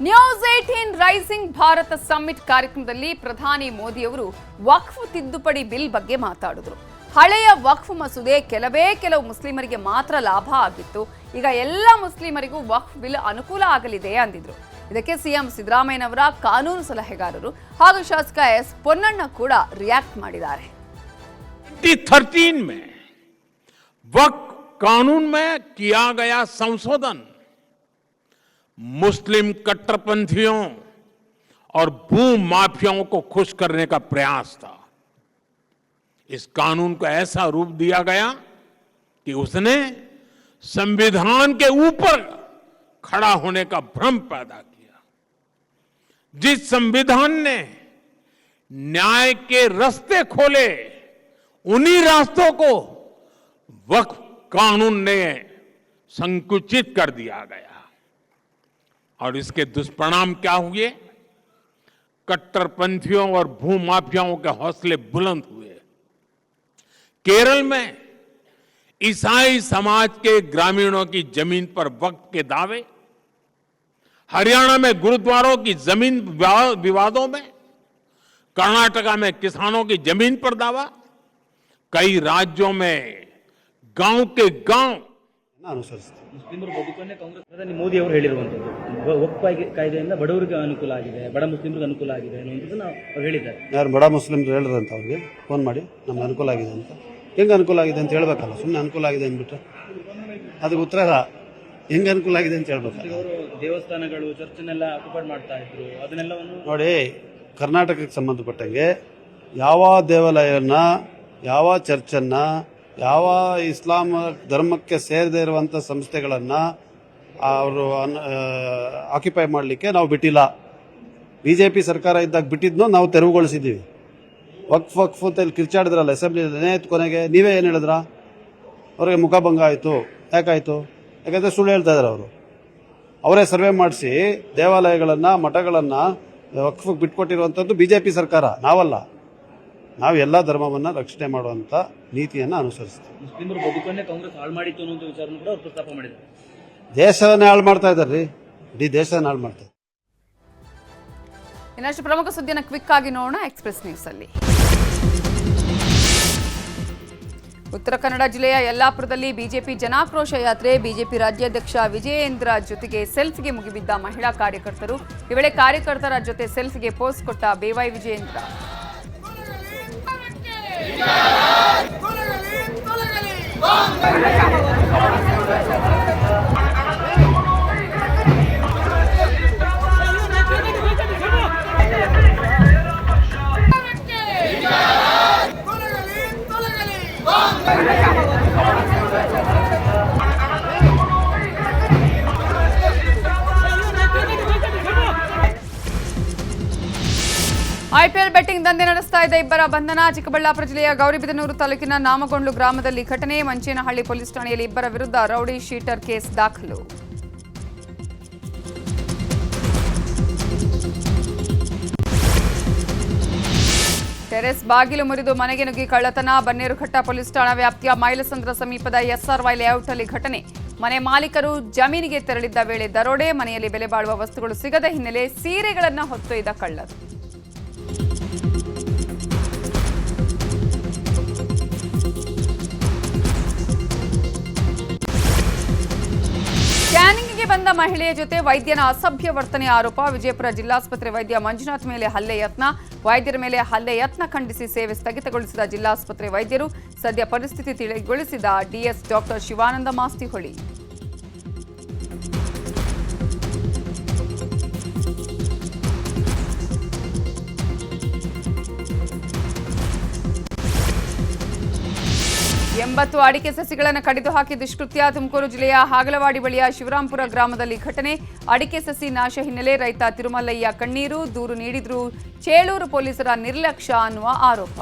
news eighteen rising Bharat summit ಕಾರ್ಯಕ್ರಮದಲ್ಲಿ ಪ್ರಧಾನಿ ಮೋದಿಯವರು ವಕ್ಫ್ ತಿದ್ದುಪಡಿ ಬಿಲ್ ಬಗ್ಗೆ ಮಾತಾಡಿದ್ರು ಹಳೆಯ ವಕ್ಫ್ ಮಸೂದೆ ಕೆಲವೇ ಕೆಲವು ಮುಸ್ಲಿಮರಿಗೆ ಮಾತ್ರ ಲಾಭ ಆಗಿತ್ತು ಈಗ ಎಲ್ಲ ಮುಸ್ಲಿಮರಿಗೂ ವಕ್ಫ್ ಬಿಲ್ ಅನುಕೂಲ ಆಗಲಿದೆ ಅಂದಿದ್ರು ಇದಕ್ಕೆ ಸಿಎಂ ಸಿದ್ದರಾಮಯ್ಯನವರ ಕಾನೂನು ಸಲಹೆಗಾರರು ಹಾಗೂ ಶಾಸಕ ಎಸ್ ಪೊನ್ನಣ್ಣ ಕೂಡ ರಿಯಾಕ್ಟ್ ಮಾಡಿದ್ದಾರೆ 2013 में वक्त कानून में किया गया संशोधन मुस्लिम कट्टरपंथियों और भू माफियाओं को खुश करने का प्रयास था। इस कानून को ऐसा रूप दिया गया कि उसने संविधान के ऊपर खड़ा होने का भ्रम पैदा किया, जिस संविधान ने न्याय के रास्ते खोले, उन्हीं रास्तों को वक्फ कानून ने संकुचित कर दिया गया। और इसके दुष्परिणाम क्या हुए? कट्टरपंथियों और भूमाफियाओं के हौसले बुलंद हुए। केरल में ईसाई समाज के ग्रामीणों की ज़मीन पर वक्त के दावे, हरियाणा में गुरुद्वारों की ज़मीन विवादों में, कर्नाटका में किसानों की ज़मीन पर दावा, कई राज्यों में गाँव के गाँव ಮುಸ್ಲಿಮರ ಬದುಕನ್ನೇ ಕಾಂಗ್ರೆಸ್ ಮೋದಿ ಅವರು ಹೇಳಿರುವಂಥದ್ದು. ಒಪ್ಪ ಕಾಯ್ದೆಯಿಂದ ಬಡವರಿಗೆ ಅನುಕೂಲ ಆಗಿದೆ ಬಡ ಮುಸ್ಲಿಮರಿಗೆ ಅನುಕೂಲ ಆಗಿದೆ ಅನ್ನುವಂಥದ್ದನ್ನು ಅವ್ರು ಹೇಳಿದ್ದಾರೆ. ಯಾರು ಬಡ ಮುಸ್ಲಿಮ್ರು ಹೇಳಿದ್ರಂತ ಅವ್ರಿಗೆ? ಫೋನ್ ಮಾಡಿ. ನಮ್ಗೆ ಅನುಕೂಲ ಆಗಿದೆ ಅಂತ. ಹೆಂಗೆ ಅನುಕೂಲ ಆಗಿದೆ ಅಂತ ಹೇಳ್ಬೇಕಲ್ಲ ಸುಮ್ಮನೆ ಅನುಕೂಲ ಆಗಿದೆ ಅಂದ್ಬಿಟ್ರೆ? ಅದಕ್ಕೆ ಉತ್ತರ ಹೆಂಗೆ ಅನುಕೂಲ ಆಗಿದೆ ಅಂತ ಹೇಳ್ಬೇಕು ಅವರು ದೇವಸ್ಥಾನಗಳು ಚರ್ಚನ್ನೆಲ್ಲ ಆಕ್ಯುಪೈಡ್ ಮಾಡ್ತಾ ಇದ್ರು. ಅದನ್ನೆಲ್ಲವನ್ನು ನೋಡಿ ಕರ್ನಾಟಕಕ್ಕೆ ಸಂಬಂಧಪಟ್ಟಂಗೆ ಯಾವ ದೇವಾಲಯನ ಯಾವ ಚರ್ಚನ್ನ ಯಾವ ಇಸ್ಲಾಂ ಧರ್ಮಕ್ಕೆ ಸೇರದೇ ಇರುವಂಥ ಸಂಸ್ಥೆಗಳನ್ನು ಅವರು ಆಕ್ಯುಪೈ ಮಾಡಲಿಕ್ಕೆ ನಾವು ಬಿಟ್ಟಿಲ್ಲ. ಬಿ ಜೆ ಪಿ ಸರ್ಕಾರ ಇದ್ದಾಗ ಬಿಟ್ಟಿದ್ನು ನಾವು ತೆರವುಗೊಳಿಸಿದ್ದೀವಿ. ವಕ್ಫ್ ವಕ್ಫ್ ಅಂತ ಇಲ್ಲಿ ಕಿರ್ಚಾಡಿದ್ರಲ್ಲ ಅಸೆಂಬ್ಲಿ ಏನಾಯ್ತು ಕೊನೆಗೆ ನೀವೇ ಏನು ಹೇಳಿದ್ರ? ಅವ್ರಿಗೆ ಮುಖಭಂಗ ಆಯಿತು. ಯಾಕಾಯಿತು? ಯಾಕಂದರೆ ಸುಳ್ಳು ಹೇಳ್ತಾ ಇದ್ದಾರೆ ಅವರು. ಅವರೇ ಸರ್ವೆ ಮಾಡಿಸಿ ದೇವಾಲಯಗಳನ್ನು, ಮಠಗಳನ್ನು ವಕ್ಫ್ ಬಿಟ್ಕೊಟ್ಟಿರುವಂಥದ್ದು ಬಿ ಜೆ ಪಿ ಸರ್ಕಾರ, ನಾವಲ್ಲ. ನಾವು ಎಲ್ಲ ಧರ್ಮವನ್ನ ರಕ್ಷಣೆ ಮಾಡುವಂಥ ನೀತಿಯನ್ನು ಅನುಸರಿಸ್ತೀವಿ. ಮುಸ್ಲಿಮರು ಬದುಕನ್ನೇ ಕಾಂಗ್ರೆಸ್ ಹಾಳು ಮಾಡಿತ್ತು ಅನ್ನೋ ವಿಚಾರವನ್ನು ಕೂಡ ಅವರು ಪ್ರಸ್ತಾಪ ಮಾಡಿದ್ದಾರೆ. ದೇಶವನ್ನೇ ಹಾಳು ಮಾಡ್ತಾ ಇದ್ದಾರೆ ರೀ ಇಡೀ ದೇಶನ ಹಾಳು ಮಾಡ್ತಾ ಇದ್ದಾರೆ ಇನ್ನಷ್ಟು ಪ್ರಮುಖ ಸುದ್ದಿಯನ್ನು ಕ್ವಿಕ್ ಆಗಿ ನೋಡೋಣ ಎಕ್ಸ್ಪ್ರೆಸ್ ನ್ಯೂಸ್ ಅಲ್ಲಿ. ಉತ್ತರ ಕನ್ನಡ ಜಿಲ್ಲೆಯ ಯಲ್ಲಾಪುರದಲ್ಲಿ ಬಿಜೆಪಿ ಜನಾಕ್ರೋಶ ಯಾತ್ರೆ ಬಿಜೆಪಿ ರಾಜ್ಯಾಧ್ಯಕ್ಷ ವಿಜಯೇಂದ್ರ ಜೊತೆಗೆ ಸೆಲ್ಫಿಗೆ ಮುಗಿಬಿದ್ದ ಮಹಿಳಾ ಕಾರ್ಯಕರ್ತರು. ಈ ವೇಳೆ ಕಾರ್ಯಕರ್ತರ ಜೊತೆ ಸೆಲ್ಫಿಗೆ ಪೋಸ್ ಕೊಟ್ಟ ಬೇವಾಯ್ ವಿಜಯೇಂದ್ರ. রাজ ಐಪಿಎಲ್ ಬೆಟ್ಟಿಂಗ್ ದಂಧೆ ನಡೆಸ್ತಾ ಇದ್ದ ಇಬ್ಬರ ಬಂಧನ ಚಿಕ್ಕಬಳ್ಳಾಪುರ ಜಿಲ್ಲೆಯ ಗೌರಿಬಿದನೂರು ತಾಲೂಕಿನ ನಾಮಗೊಂಡ್ಲು ಗ್ರಾಮದಲ್ಲಿ ಘಟನೆ. ಮಂಚೇನಹಳ್ಳಿ ಪೊಲೀಸ್ ಠಾಣೆಯಲ್ಲಿ ಇಬ್ಬರ ವಿರುದ್ಧ ರೌಡಿ ಶೀಟರ್ ಕೇಸ್ ದಾಖಲು. ಟೆರೆಸ್ ಬಾಗಿಲು ಮುರಿದು ಮನೆಗೆ ನುಗ್ಗಿ ಕಳ್ಳತನ. ಬನ್ನೇರುಘಟ್ಟ ಪೊಲೀಸ್ ಠಾಣಾ ವ್ಯಾಪ್ತಿಯ ಮೈಲಸಂದ್ರ ಸಮೀಪದ ಎಸ್ಆರ್ವೈ ಲೇಔಟ್ನಲ್ಲಿ ಘಟನೆ. ಮನೆ ಮಾಲೀಕರು ಜಮೀನಿಗೆ ತೆರಳಿದ್ದ ವೇಳೆ ದರೋಡೆ. ಮನೆಯಲ್ಲಿ ಬೆಲೆ ಬಾಳುವ ವಸ್ತುಗಳು ಸಿಗದ ಹಿನ್ನೆಲೆ ಸೀರೆಗಳನ್ನು ಹೊತ್ತೊಯ್ದ ಕಳ್ಳರು. ಸ್ಕ್ಯಾನಿಂಗ್ಗೆ ಬಂದ ಮಹಿಳೆಯ ಜೊತೆ ವೈದ್ಯನ ಅಸಭ್ಯ ವರ್ತನೆ ಆರೋಪ. ವಿಜಯಪುರ ಜಿಲ್ಲಾಸ್ಪತ್ರೆ ವೈದ್ಯ ಮಂಜುನಾಥ್ ಮೇಲೆ ಹಲ್ಲೆ ಯತ್ನ. ವೈದ್ಯರ ಮೇಲೆ ಹಲ್ಲೆ ಯತ್ನ ಖಂಡಿಸಿ ಸೇವೆ ಸ್ಥಗಿತಗೊಳಿಸಿದ ಜಿಲ್ಲಾಸ್ಪತ್ರೆ ವೈದ್ಯರು ಸದ್ಯ ಪರಿಸ್ಥಿತಿ ತಿಳಿಗೊಳಿಸಿದ ಡಿಎಸ್ ಡಾಕ್ಟರ್ ಶಿವಾನಂದ ಮಾಸ್ತಿಹೊಳಿ. ಎಂಬತ್ತು ಅಡಿಕೆ ಸಸಿಗಳನ್ನು ಕಡಿದು ಹಾಕಿ ದುಷ್ಕೃತ್ಯ ತುಮಕೂರು ಜಿಲ್ಲೆಯ ಹಾಗಲವಾಡಿ ಬಳಿಯ ಶಿವರಾಂಪುರ ಗ್ರಾಮದಲ್ಲಿ ಘಟನೆ. ಅಡಿಕೆ ಸಸಿ ನಾಶ ಹಿನ್ನೆಲೆ ರೈತ ತಿರುಮಲ್ಲಯ್ಯ ಕಣ್ಣೀರು ದೂರು ನೀಡಿದ್ರು. ಚೇಳೂರು ಪೊಲೀಸರ ನಿರ್ಲಕ್ಷ್ಯ ಅನ್ನುವ ಆರೋಪ.